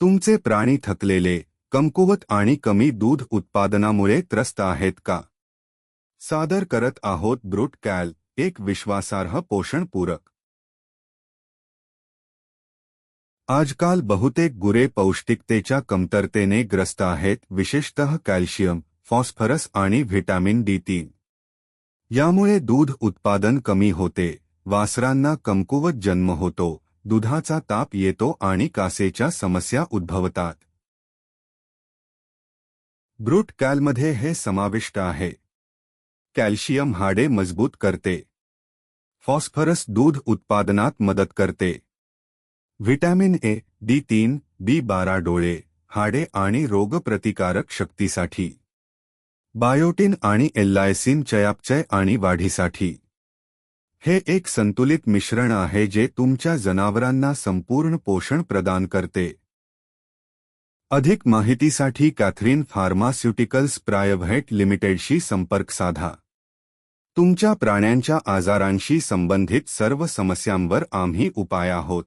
तुमचे प्राणी थकलेले, कमकुवत आणि कमी दूध उत्पादनामुळे त्रस्त आहेत का? सादर करत आहोत ब्रूट कॅल, एक विश्वासार्ह पोषण पूरक. आजकाल बहुतेक गुरे पौष्टिकतेच्या कमतरतेने ग्रस्त आहेत, विशेषतः कॅल्शियम, फॉस्फरस आणि व्हिटॅमिन डी तीन. यामुळे दूध उत्पादन कमी होते, वासरांना कमकुवत जन्म होतो दुधाचा ताप येतो आणि कासेच्या समस्या उद्भवतात. ब्रूट कॅलमध्ये हे समाविष्ट आहे. कॅल्शियम हाडे मज़बूत करते. फॉस्फरस दूध उत्पादनात मदत करते. व्हिटॅमिन ए, डी तीन, बी बारा डोळे, हाडे आणि रोगप्रतिकारक शक्तीसाठी. बायोटिन आणि एल्लायसिन चयापचय आणि वाढीसाठी. हे एक संतुलित मिश्रण आहे जे तुमच्या जनावरांना संपूर्ण पोषण प्रदान करते. अधिक माहितीसाठी कॅथरीन फार्मास्युटिकल्स प्रायव्हेट लिमिटेडशी संपर्क साधा. तुमच्या प्राण्यांच्या आजारांशी संबंधित सर्व समस्यांवर आम्ही उपाय आहोत.